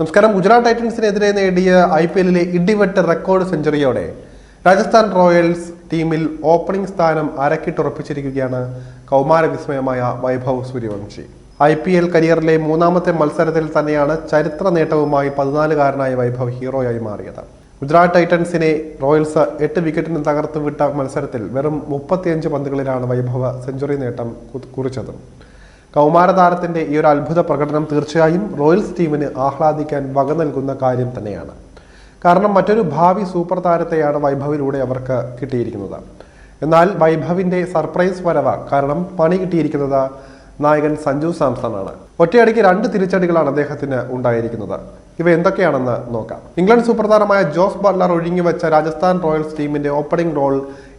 നമസ്കാരം. ഗുജറാത്ത് ടൈറ്റൻസിനെതിരെ നേടിയ ഐ പി എല്ലിലെ ഇടിവെട്ട് റെക്കോർഡ് സെഞ്ചുറിയോടെ രാജസ്ഥാൻ റോയൽസ് ടീമിൽ ഓപ്പണിംഗ് സ്ഥാനം അരക്കിട്ടുറപ്പിച്ചിരിക്കുകയാണ് കൗമാര വിസ്മയമായ Vaibhav Suryavanshi. I P L കരിയറിലെ മൂന്നാമത്തെ മത്സരത്തിൽ തന്നെയാണ് ചരിത്ര നേട്ടവുമായി പതിനാലുകാരനായ വൈഭവ് ഹീറോയായി മാറിയത്. ഗുജറാത്ത് ടൈറ്റൻസിനെ റോയൽസ് എട്ട് വിക്കറ്റിന് തകർത്ത് വിട്ട മത്സരത്തിൽ വെറും മുപ്പത്തിയഞ്ച് പന്തുകളിലാണ് വൈഭവ സെഞ്ചുറി നേട്ടം കുറിച്ചത്. കൗമാര താരത്തിന്റെ ഈ ഒരു അത്ഭുത പ്രകടനം തീർച്ചയായും റോയൽസ് ടീമിന് ആഹ്ലാദിക്കാൻ വക നൽകുന്ന കാര്യം തന്നെയാണ്. കാരണം മറ്റൊരു ഭാവി സൂപ്പർ താരത്തെയാണ് വൈഭവിലൂടെ അവർക്ക് കിട്ടിയിരിക്കുന്നത്. എന്നാൽ വൈഭവിന്റെ സർപ്രൈസ് വരവ കാരണം പണി കിട്ടിയിരിക്കുന്നത് നായകൻ സഞ്ജു സാംസൺ ആണ് ഒറ്റയടിക്ക് രണ്ട് തിരിച്ചടികളാണ് അദ്ദേഹത്തിന് ഉണ്ടായിരിക്കുന്നത്. ഇവ എന്തൊക്കെയാണെന്ന് നോക്കാം. ഇംഗ്ലണ്ട് സൂപ്പർ താരമായ ജോസ് ബട്ട്ലർ ഒഴിഞ്ഞുവെച്ച രാജസ്ഥാൻ റോയൽസ് ടീമിന്റെ ഓപ്പണിംഗ് റോൾ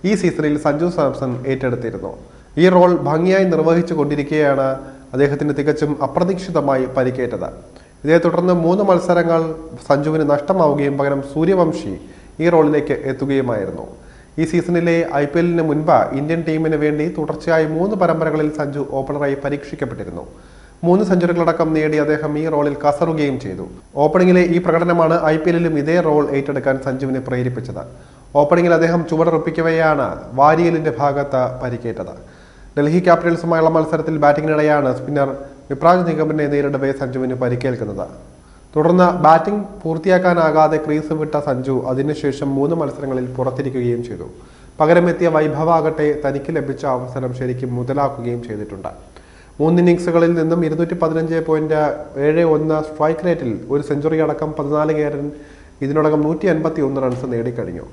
ഈ സീസണിൽ സഞ്ജു സാംസൺ ഏറ്റെടുത്തിരുന്നു. ഈ റോൾ ഭംഗിയായി നിർവഹിച്ചു കൊണ്ടിരിക്കുകയാണ് അദ്ദേഹത്തിന് തികച്ചും അപ്രതീക്ഷിതമായി പരിക്കേറ്റത്. ഇതേ തുടർന്ന് മൂന്ന് മത്സരങ്ങൾ സഞ്ജുവിന് നഷ്ടമാവുകയും പകരം സൂര്യവംശി ഈ റോളിലേക്ക് എത്തുകയുമായിരുന്നു. ഈ സീസണിലെ ഐ പി എല്ലിന് മുൻപ് ഇന്ത്യൻ ടീമിന് വേണ്ടി തുടർച്ചയായി മൂന്ന് പരമ്പരകളിൽ സഞ്ജു ഓപ്പണറായി പരീക്ഷിക്കപ്പെട്ടിരുന്നു. മൂന്ന് സെഞ്ചുറികളടക്കം നേടി അദ്ദേഹം ഈ റോളിൽ കസറുകയും ചെയ്തു. ഓപ്പണിംഗിലെ ഈ പ്രകടനമാണ് ഐ പി എല്ലിലും ഇതേ റോൾ ഏറ്റെടുക്കാൻ സഞ്ജുവിനെ പ്രേരിപ്പിച്ചത്. ഓപ്പണിംഗിൽ അദ്ദേഹം ചുവടുറപ്പിക്കവെയാണ് വാരിയലിന്റെ ഭാഗത്ത് പരിക്കേറ്റത്. ഡൽഹി ക്യാപിറ്റൽസുമായുള്ള മത്സരത്തിൽ ബാറ്റിംഗിനിടെയാണ് സ്പിന്നർ വിപ്രാജ് നിഗമിനെ നേരിടവേ സഞ്ജുവിന് പരിക്കേൽക്കുന്നത്. തുടർന്ന് ബാറ്റിംഗ് പൂർത്തിയാക്കാനാകാതെ ക്രീസ് വിട്ട സഞ്ജു അതിനുശേഷം മൂന്ന് മത്സരങ്ങളിൽ പുറത്തിരിക്കുകയും ചെയ്തു. പകരമെത്തിയ വൈഭവാകട്ടെ തനിക്ക് ലഭിച്ച അവസരം ശരിക്കും മുതലാക്കുകയും ചെയ്തിട്ടുണ്ട്. മൂന്ന് ഇന്നിങ്സുകളിൽ നിന്നും ഇരുന്നൂറ്റി പതിനഞ്ച് പോയിന്റ് ഏഴ് ഒന്ന് സ്ട്രൈക്ക് റേറ്റിൽ ഒരു സെഞ്ചുറി അടക്കം പതിനാല് കേരൻ ഇതിനോടകം നൂറ്റി അൻപത്തി ഒന്ന് റൺസ് നേടിക്കഴിഞ്ഞു.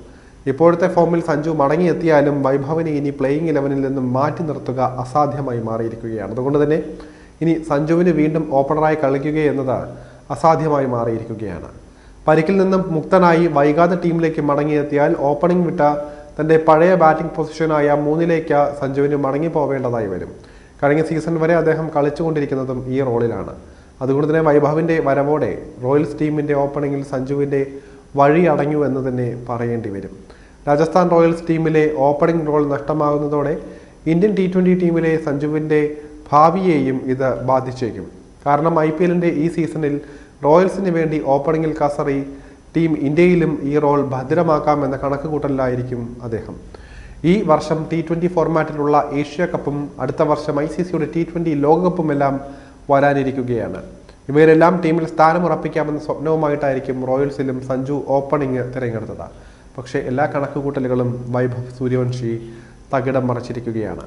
ഇപ്പോഴത്തെ ഫോമിൽ സഞ്ജു മടങ്ങിയെത്തിയാലും വൈഭവനെ ഇനി പ്ലേയിങ് ഇലവനിൽ നിന്നും മാറ്റി നിർത്തുക അസാധ്യമായി മാറിയിരിക്കുകയാണ്. അതുകൊണ്ട് തന്നെ ഇനി സഞ്ജുവിന് വീണ്ടും ഓപ്പണറായി കളിക്കുക എന്നത് അസാധ്യമായി മാറിയിരിക്കുകയാണ്. പരിക്കിൽ നിന്നും മുക്തനായി വൈകാതെ ടീമിലേക്ക് മടങ്ങിയെത്തിയാൽ ഓപ്പണിംഗ് വിട്ട തന്റെ പഴയ ബാറ്റിംഗ് പൊസിഷനായ മൂന്നിലേക്ക് സഞ്ജുവിന് മടങ്ങി പോവേണ്ടതായി വരും. കഴിഞ്ഞ സീസൺ വരെ അദ്ദേഹം കളിച്ചുകൊണ്ടിരിക്കുന്നതും ഈ റോളിലാണ് അതുകൊണ്ട് തന്നെ വൈഭവിന്റെ വരവോടെ റോയൽസ് ടീമിന്റെ ഓപ്പണിങ്ങിൽ സഞ്ജുവിന്റെ വഴി അടഞ്ഞു എന്ന് തന്നെ പറയേണ്ടി വരും. രാജസ്ഥാൻ റോയൽസ് ടീമിലെ ഓപ്പണിംഗ് റോൾ നഷ്ടമാകുന്നതോടെ ഇന്ത്യൻ ടി ട്വന്റി ടീമിലെ സഞ്ജുവിന്റെ ഭാവിയെയും ഇത് ബാധിച്ചേക്കും. കാരണം ഐ പി എല്ലിന്റെ ഈ സീസണിൽ റോയൽസിന് വേണ്ടി ഓപ്പണിംഗിൽ കസറി ടീം ഇന്ത്യയിലും ഈ റോൾ ഭദ്രമാക്കാമെന്ന കണക്കുകൂട്ടലിലായിരിക്കും അദ്ദേഹം. ഈ വർഷം ടി ട്വന്റി ഫോർമാറ്റിലുള്ള ഏഷ്യ കപ്പും അടുത്ത വർഷം ഐ സി സിയുടെ ടി ട്വന്റി ലോകകപ്പും എല്ലാം വരാനിരിക്കുകയാണ്. ഇവരെല്ലാം ടീമിൽ സ്ഥാനം ഉറപ്പിക്കാമെന്ന സ്വപ്നവുമായിട്ടായിരിക്കും റോയൽസിലും സഞ്ജു ഓപ്പണിംഗ് തിരഞ്ഞെടുത്തത്. പക്ഷേ എല്ലാ കണക്കുകൂട്ടലുകളും വൈഭവ് സൂര്യവംശി തകിടം മറിച്ചിരിക്കുകയാണ്.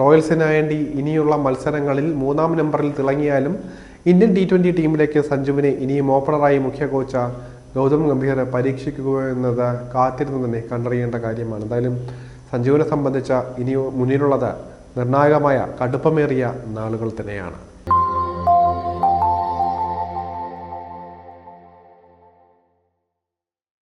റോയൽസിന് വേണ്ടി ഇനിയുള്ള മത്സരങ്ങളിൽ മൂന്നാം നമ്പറിൽ തിളങ്ങിയാലും ഇന്ത്യൻ ടി ട്വന്റി ടീമിലേക്ക് സഞ്ജുവിനെ ഇനിയും ഓപ്പണറായി മുഖ്യ കോച്ച ഗൗതം ഗംഭീർ പരീക്ഷിക്കുക എന്നത് കാത്തിരുന്ന് തന്നെ കണ്ടറിയേണ്ട കാര്യമാണ്. എന്തായാലും സഞ്ജുവിനെ സംബന്ധിച്ച ഇനി മുന്നിലുള്ളത് നിർണായകമായ കടുപ്പമേറിയ നാളുകൾ തന്നെയാണ്.